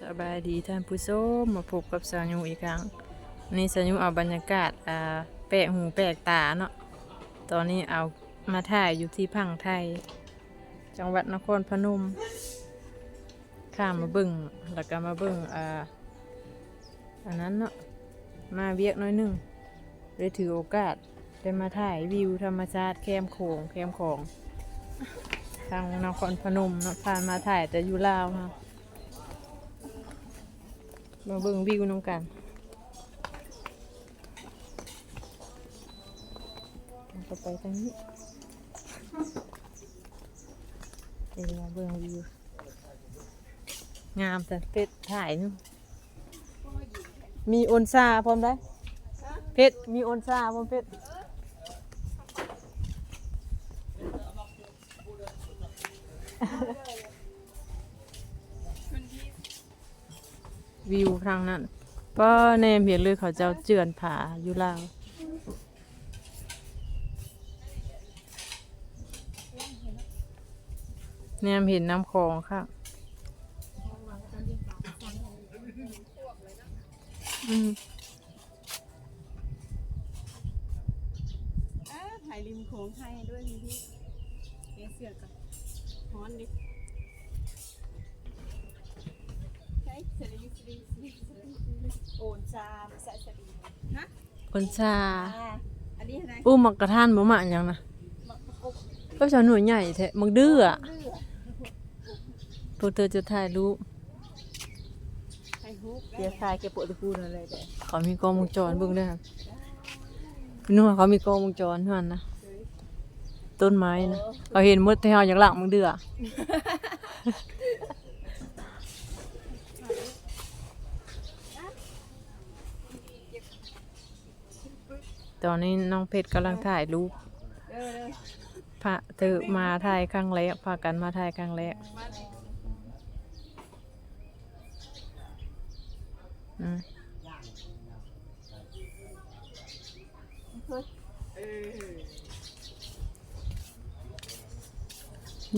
สบายดีท่านผู้ชมมาพบกับสาวยูอีกครั้งนี่สาวยูเอาบรรยากาศอ่าแปลกหูแปลกตาเนาะตอนนี้เอามาถ่ายอยู่ที่พังไทย จังหวัดนครพนม ข้ามมาบิ่งแล้วก็มาบิ่งอ่าอันนั้นเนาะมาเวียกน้อยหนึงเลยถือโอกาสได้มาถ่ายวิวธรรมชาติแคมโขงแคมของ ทางนครพนมเนาะผ่านมาถ่ายแต่อยู่ลาวค่ะ มาเบิ่งวิวน้องกันเราไปทางนี้เดี๋ยวมาเบิ่งวิว งามแต่เพชรถ่ายนู่นมีโอนซาพร้อมได้เพชรมีโอนซาพร้อมเพชร วิวทางนั้นก็แนมเห็นเลยเขาเจ้าเจือนผาอยู่ลาวแนมเห็นน้ำคลองค่ะ อืมอ่าถ่ายริมโขงไทยด้วยพี่พี่เอเสือกับฮ้อนดิใช่ สลีสลีสลีสลีโอนซามใส่สลีฮะคนชา อ่าอันนี้อะไรอู้มักกระทานบ่มาอย่างนะมะประกบก็ชาวหน่วยใหญ่แท้มักดื้ออะเลือพวกเธอจะถ่ายรูปไข่ฮุกเดี๋ยวถ่ายเก็บปวดตะพูนอะไรแต่เขามีกล้องวงจรเบิ่งด้วยครับนู่นเขามีกล้องวงจรเท่านั้นนะต้นไม้นะเขาเห็นหมดที่เฮาอย่างหลังมึงเดือ ตอนนี้น้องเพชรกำลังถ่ายรูปพระเธอมาถ่ายครั้งแรกพากันมาถ่ายครั้งแรกมาเลยอืมเออ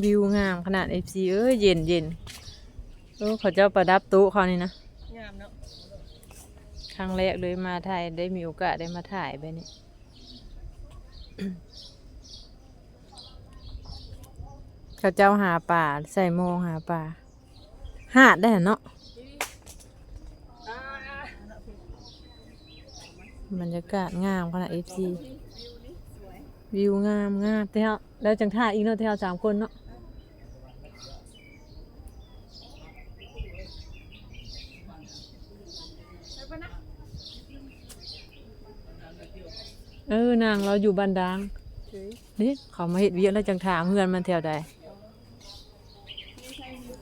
วิวงามขนาด FC เอ้ยเย็นเย็นโอ้เขาเจ้าประดับตู้เขานี่นะ งามเนาะ รั้งแรกเลยมาถ่ายได้มีโอกาสได้มาถ่ายไปนี่เขาเจ้าหาป่าใส่โมงหาป่าหาดได้เนาะอ่าบรรยากาศงามขนาด FC วิวนี่สวยวิวงามงามเท่าแล้วจังท่าอีกเนาะเท่าสามคนเนาะ แล้วปะนะ เออนางเราอยู่บันดางเฉยนี่เขามาเห็ดเวียกแล้วจังถามเพื่อนมันแถวใดไม่ใช่วิว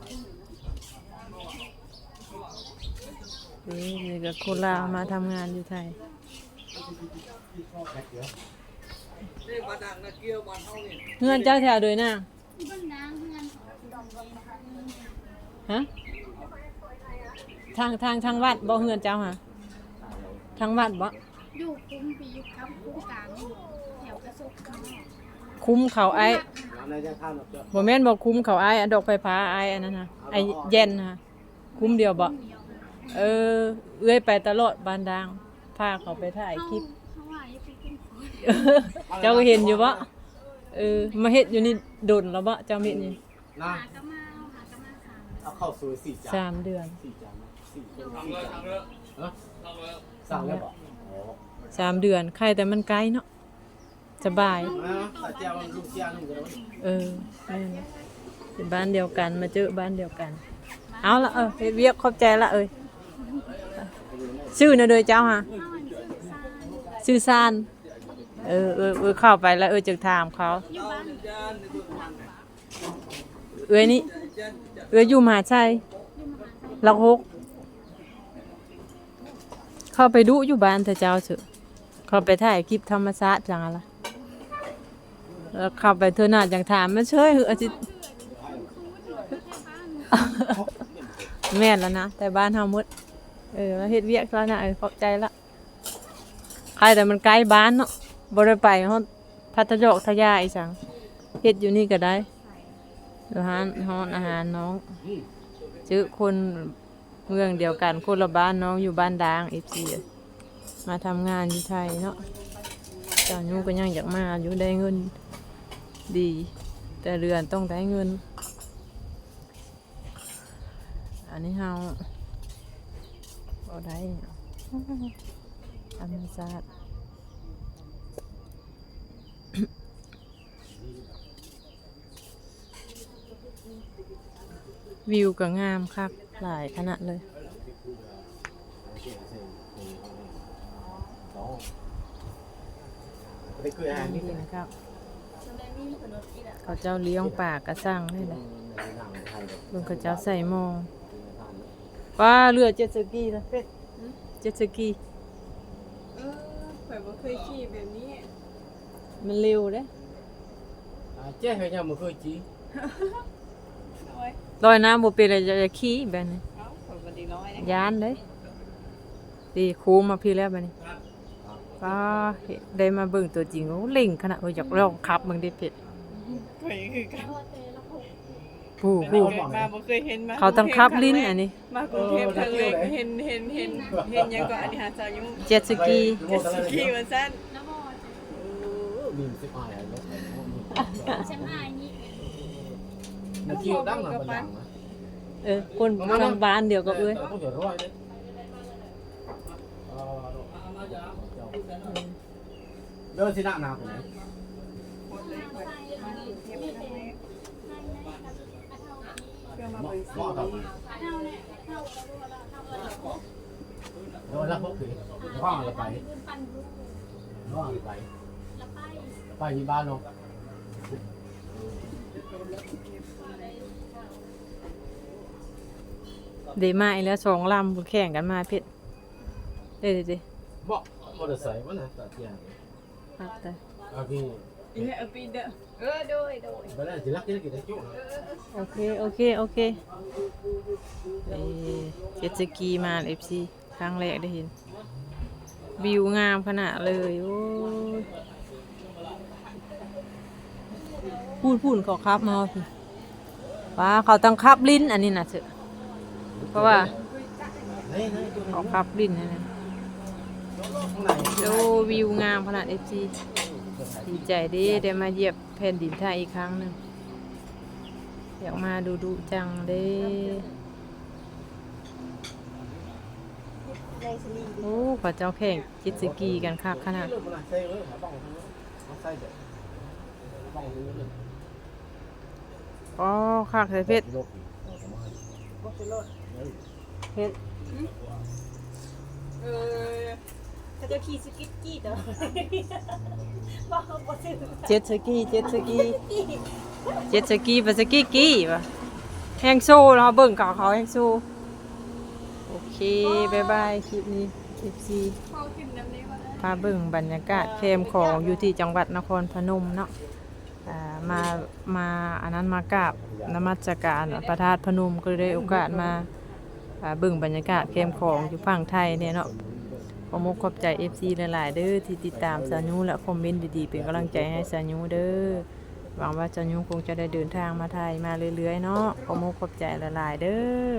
เอ้ยนี่ก็คนลาวมาทำงานอยู่ไทยเงื่อนเจ้าแถวโดยนางฮะทางทางทางวัดบ่เฮือนเจ้าฮะทางวัดบ่ อยู่คุ้มปีอยู่คำคุ้มกลางอยู่แถวกระสุกเขาคุ้มเขาไอ้ในจะข้ามหรอกจ้ะบ่แม่นบ่คุ้มเขาไอ้อันดอกไฟฟ้าไอ้อันนั้นฮะไอ้เย็นฮะคุ้มเดียวบ่เดียวเออ เอื้อยไปตลอดบานดางพาเขาไปถ่ายเขาคลิปเขาว่าอยู่เป็นคุ้มขอเจ้าก็เห็นอยู่บ่เออมาเฮ็ดอยู่นี่โดนแล้วบ่เจ้าเม็ดนี่นะหากระมาหากระมาขางเอาเข้าสู่สี่จานสามเดือนสี่จานนะสี่จานสี่จานเออสั่งแล้วบอกโอ้ สามเดือนใครแต่มันไกลเนาะสบายเจียวลูกเออเป็นบ้านเดียวกันมาเจอบ้านเดียวกัน เอาละเออเฮ็ดเวียกขอบใจละเอ้ยชื่อนะโดยเจ้าฮะชื่อซานเออเออเออเข้าไปแล้วเออจะถามเขาเอ้ยนี่เอ้ยอยู่มหาชัยลักหกเข้าไปดูอยู่บ้านแต่เจ้าเถอะ เข้าไปถ่ายคลิปธรรมชาติจังอะไรแล้วเข้าไปเธอหน้าจังถามมันเชยเหอะจิแม่นแล้วนะ แต่บ้านเฮาหมด เออมาเฮ็ดเวียกแล้วนะเออขอใจละใครแต่มันไกลบ้านเนาะบ่ได้ไปฮอดพัทยอกทะยาอีสังเฮ็ดอยู่นี่ก็ได้อาหารฮอนอาหารน้องเจอคนเมืองเดียวกันคนละบ้านน้องอยู่บ้านดางเอฟซี มาทำงานอยู่ไทยเนาะเจ้ายูก็ยังอยากมาอยู่ได้เงินดี แต่เรือนต้องได้เงิน อันนี้เฮาเอาได้ธรรมชาติวิวก็งามคักหลายขนาดเลย ไปคุยอาหารนี่นี่นะครับสมัยนี้ถนนอีกอะเขาเจ้าเลี้ยงป่ากระสั่งเลยนะเบิ่งเขาเจ้าใส่หมองว้าเรือเจ็ตสกีนะเป็ดเจ็ตสกีเออข่อยบ่เคยขี่แบบนี้ มันเร็วเด้เจ๊ให้ยังมาเคยจีน้อยลอยน้ำบ่เป็นอะไรจะจะขี่แบบนี้เอ้าข่อยบ่ได้น้อยนะยานเด้ดีคูมาพี่แล้วบัดนี้ ว้าเห็นได้มาเบิ่งตัวจริงโอ้เล่งขนาดโอ้ยอยากลองขับเบิ่งดิเป็ดข่อยคือกันผู้ผู้เกิดมาบ่เคยเห็นมาเขาต้องขับลิ้นอันนี้มากรุงเทพครั้งแรกเห็นเห็นเห็นเห็นยังก็อันนี้หาสาวยุ่งเจ็ตสกีเจ็ดสกีว่าซั่นมีสิบอายแล้วฉันอายนี่มันคิวดังมาบันดังนะเออคนทางบ้านเดียวกับเอ้ย ต้องจะร้อย เดินสิหน้าหนาวไหนหมเลยข่อยมาเทียบครั้งแรกเพื่อมาเบิ่งเหมาะกับโดนแล้วพวกผีว่างอะไรไปว่างอะไปไปที่บ้านลงเดมาอีกแล้วสองลำแข่งกันมาเพชรเด้เด้เด้บอกมอเตอร์ไซค์วบอา พี่อีเนี่ยเอาปีเด้อเออโดยโดยไปแล้วจิรักจิรักกินได้จุ๊โอเค โอเค โอเคเอ้เจ็ตสกีมาเอฟซีครั้งแรกได้เห็น วิวงามขนาดเลย โอ้ยพูดพูดเขาครับมาพี่ว้าเขาต้องคับลิ้นอันนี้นะเถอะเพราะว่านี่นี่จุ๊เขาคับลิ้นอันนั้นข้างใน โอ้วิวงามขนาดเอฟซีดีใจเดีได้มาเหยียบแผ่นดินไทยอีกครั้งหนึ่งอยากมาดูดูจังเด้ในสลีโอ้ขอเจ้าแข่งจิตสกีกันคักขนาดเรื่องมันใส่เลยหาบ้องมันใส่เด็ดบ้องนี้เลยอ๋อคักใส่เพชรลบอีกเพชรเออ เขาจะขี่สกิตกี้ต่อบอกเขาบ่ซื้อเจ็ตสกีเจ็ตสกีเจ็ตสกีไปสกีกี้ปะแฮงโซ่เราเบิ่งเขาเขาแฮงโซ่โอเคบายบายคลิปนี้คลิปซีเขาขึ้นน้ำนี้ว่าพาเบิ่งบรรยากาศแคมป์ของอยู่ที่จังหวัดนครพนมเนาะอ่ามามาอันนั้นมากราบนมัสการพระธาตุพนมก็เลยได้โอกาสมาอ่าเบิ่งบรรยากาศแคมป์ของอยู่ฝั่งไทยเนี่ยเนาะ ขอมกขอบใจ FC หลาย ๆ เด้อที่ติดตามซาญูและคอมเมนต์ดี ๆ เป็นกำลังใจให้ซาญูเด้อหวังว่าซาญูคงจะได้เดินทางมาไทยมาเรื่อย ๆ เนาะขอมกขอบใจหลาย ๆ เด้อ